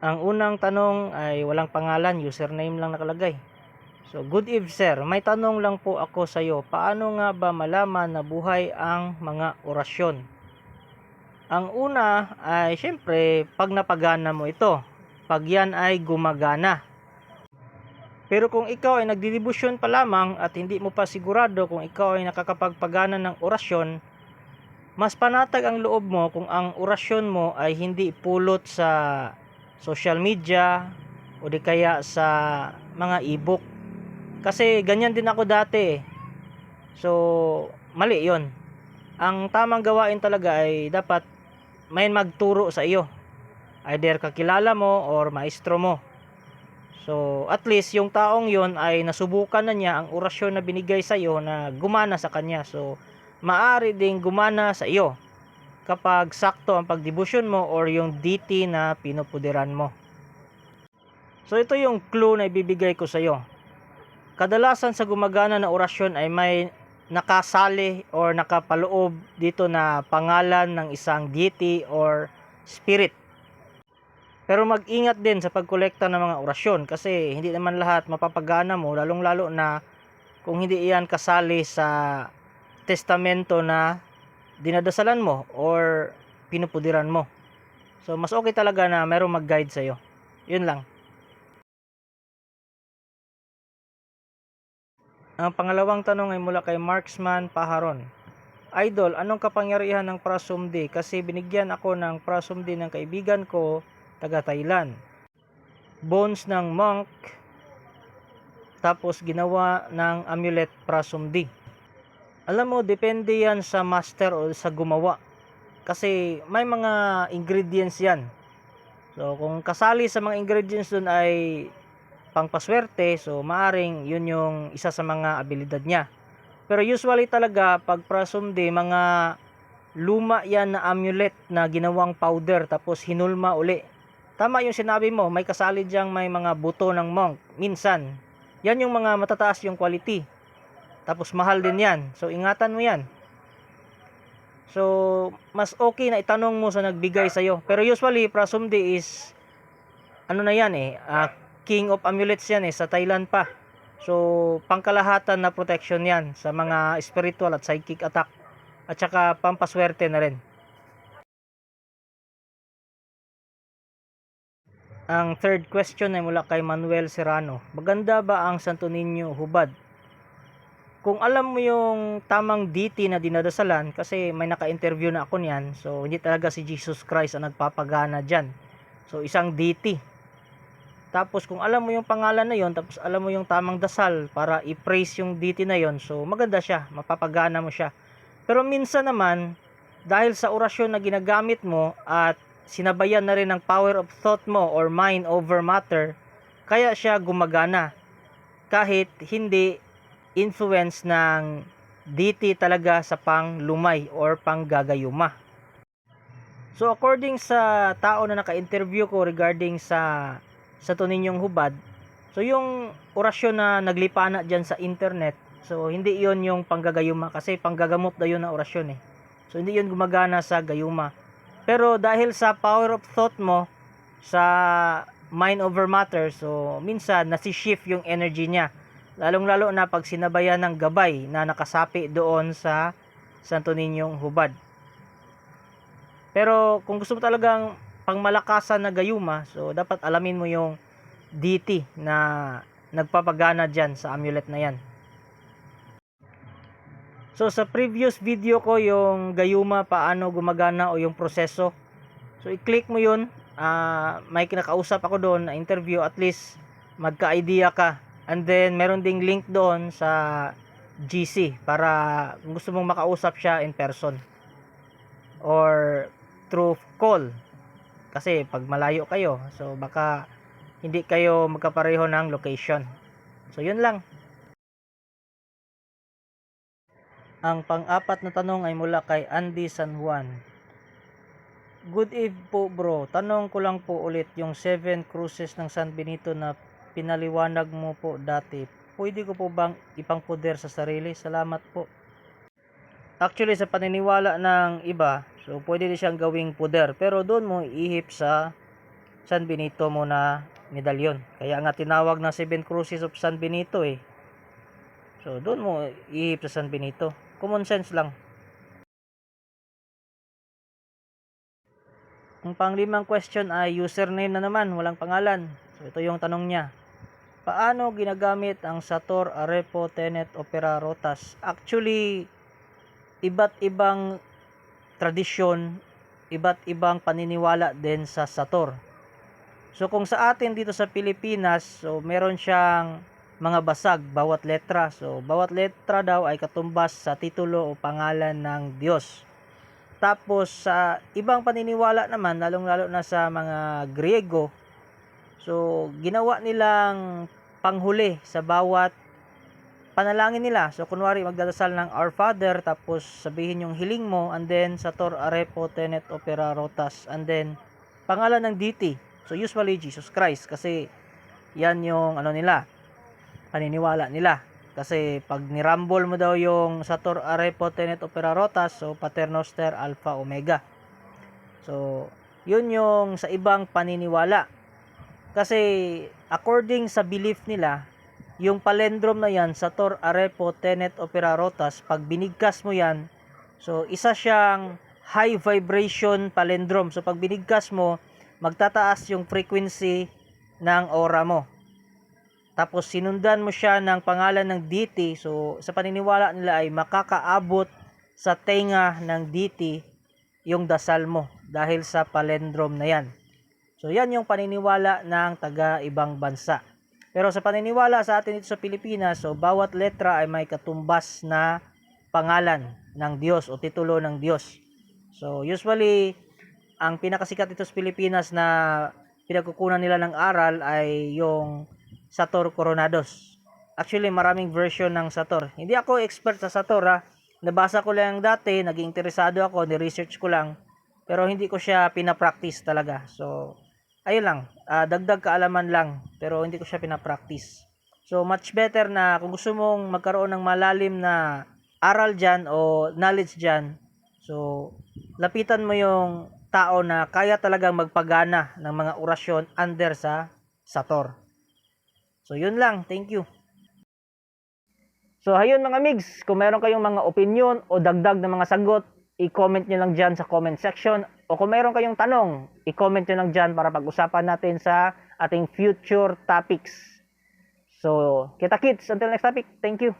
Ang unang tanong ay walang pangalan, username lang nakalagay. So, good eve sir, may tanong lang po ako sa iyo. Paano nga ba malaman na buhay ang mga orasyon? Ang una ay syempre pag napagana mo ito. Pag yan ay gumagana. Pero kung ikaw ay nagdidibusyon pa lamang at hindi mo pa sigurado kung ikaw ay nakakapagpagana ng orasyon, mas panatag ang loob mo kung ang orasyon mo ay hindi pulot sa social media o di kaya sa mga ebook. Kasi ganyan din ako dati. eh. So, mali 'yon. Ang tamang gawain talaga ay dapat may magturo sa iyo. Either kakilala mo or maestro mo. So, at least yung taong 'yon ay nasubukan na niya ang orasyon na binigay sa iyo na gumana sa kanya. So, maari ding gumana sa iyo kapag sakto ang pagdibusyon mo or yung deity na pinupudiran mo. So ito yung clue na ibibigay ko sa iyo. Kadalasan sa gumagana na orasyon ay may nakasali or nakapaloob dito na pangalan ng isang deity or spirit. Pero mag-ingat din sa pagkolekta ng mga orasyon kasi hindi naman lahat mapapagana mo lalong lalo na kung hindi iyan kasali sa testamento na dinadasalan mo or pinupudiran mo. So, mas okay talaga na merong mag-guide sa'yo. Yun lang. Ang pangalawang tanong ay mula kay Marksman Paharon. Idol, anong kapangyarihan ng Prasumdi? Kasi binigyan ako ng Prasumdi ng kaibigan ko, taga Thailand. Bones ng monk, tapos ginawa ng amulet Prasumdi. Alam mo, depende yan sa master o sa gumawa. Kasi may mga ingredients yan. So, kung kasali sa mga ingredients dun ay pangpaswerte, so maaring yun yung isa sa mga abilidad niya. Pero usually talaga, pag prasumde, mga luma yan na amulet na ginawang powder tapos hinulma uli. Tama yung sinabi mo, may kasali diyang may mga buto ng monk. Minsan, yan yung mga matataas yung quality. Tapos mahal din yan. So ingatan mo yan. So mas okay na itanong mo sa nagbigay sa iyo. Pero usually Prasumdi is ano na yan eh, ah, king of amulets yan eh sa Thailand pa. So pangkalahatan na protection yan sa mga spiritual at psychic attack. At saka pampaswerte na rin. Ang third question ay mula kay Manuel Serrano. Maganda ba ang Santo Niño hubad? Kung alam mo yung tamang deity na dinadasalan, kasi may naka-interview na ako niyan, so hindi talaga si Jesus Christ ang nagpapagana dyan. So isang deity. Tapos kung alam mo yung pangalan na yon, tapos alam mo yung tamang dasal para i-praise yung deity na yon, so maganda siya, mapapagana mo siya. Pero minsan naman, dahil sa orasyon na ginagamit mo at sinabayan na rin ng power of thought mo or mind over matter, kaya siya gumagana. Kahit hindi influence ng DT talaga sa panglumay or panggagayuma. So according sa tao na naka-interview ko regarding sa sa Toninyong Hubad, so yung orasyon na naglipana dyan sa internet, so hindi yon yung panggagayuma kasi panggagamot na yun na orasyon eh. So hindi yun gumagana sa gayuma. Pero dahil sa power of thought mo, sa mind over matter, so minsan nasi-shift yung energy niya lalong-lalo na pag sinabayan ng gabay na nakasapi doon sa Santo Ninyong hubad. Pero kung gusto mo talagang pangmalakasan na gayuma, so dapat alamin mo yung deity na nagpapagana dyan sa amulet na yan. So sa previous video ko yung gayuma paano gumagana o yung proseso. So i-click mo yun. Ah, may kinakausap ako doon na interview at least magka-idea ka. And then meron ding link doon sa GC para gusto mong makausap siya in person or through call. Kasi pag malayo kayo, so baka hindi kayo magkapareho ng location. So yun lang. Ang pang-apat na tanong ay mula kay Andy San Juan. Good eve po bro. Tanong ko lang po ulit yung 7 cruises ng San Benito na pinaliwanag mo po dati. Pwede ko po bang ipangpuder sa sarili? Salamat po. Actually sa paniniwala ng iba, so pwede din siyang gawing puder. Pero doon mo ihip sa San Benito mo na medalyon. Kaya nga tinawag na 7 cruises of San Benito eh. So doon mo ihip sa San Benito. Common sense lang. Ang panglimang question ay username na naman, walang pangalan. So ito yung tanong niya. Paano ginagamit ang Sator, Arepo, Tenet, Opera, Rotas? Actually, iba't ibang tradisyon, iba't ibang paniniwala din sa Sator. So kung sa atin dito sa Pilipinas, so meron siyang mga basag bawat letra. So bawat letra daw ay katumbas sa titulo o pangalan ng Diyos. Tapos sa ibang paniniwala naman, lalong-lalo na sa mga Griego, so ginawa nilang panghuli sa bawat panalangin nila. So kunwari magdadasal ng Our Father tapos sabihin yung hiling mo and then Sator Arepo Tenet Opera Rotas and then pangalan ng deity. So usually Jesus Christ kasi yan yung ano nila paniniwala nila. Kasi pag nirambol mo daw yung Sator Arepo Tenet Opera Rotas, so Paternoster Alpha Omega. So, yun yung sa ibang paniniwala. Kasi according sa belief nila, yung palendrom na yan, Sator Arepo Tenet Opera Rotas, pag binigkas mo yan, so isa siyang high vibration palendrom. So pag binigkas mo, magtataas yung frequency ng aura mo. Tapos sinundan mo siya ng pangalan ng deity. So sa paniniwala nila ay makakaabot sa tenga ng deity yung dasal mo dahil sa palendrom na yan. So yan yung paniniwala ng taga ibang bansa. Pero sa paniniwala sa atin dito sa Pilipinas, so bawat letra ay may katumbas na pangalan ng Diyos o titulo ng Diyos. So usually ang pinakasikat dito sa Pilipinas na pinagkukunan nila ng aral ay yung Sator Coronados. Actually, maraming version ng Sator. Hindi ako expert sa Sator ha. Nabasa ko lang dati, naging interesado ako, ni-research ko lang. Pero hindi ko siya pinapractice talaga. So, ayun lang. ah, dagdag kaalaman lang. Pero hindi ko siya pinapractice. So, much better na kung gusto mong magkaroon ng malalim na aral dyan o knowledge dyan. So, lapitan mo yung tao na kaya talagang magpagana ng mga orasyon under sa Sator. So, yun lang. Thank you. So, ayun mga migs, kung meron kayong mga opinion o dagdag na mga sagot, i-comment nyo lang dyan sa comment section. O kung meron kayong tanong, i-comment nyo lang dyan para pag-usapan natin sa ating future topics. So, kita kits. Until next topic. Thank you.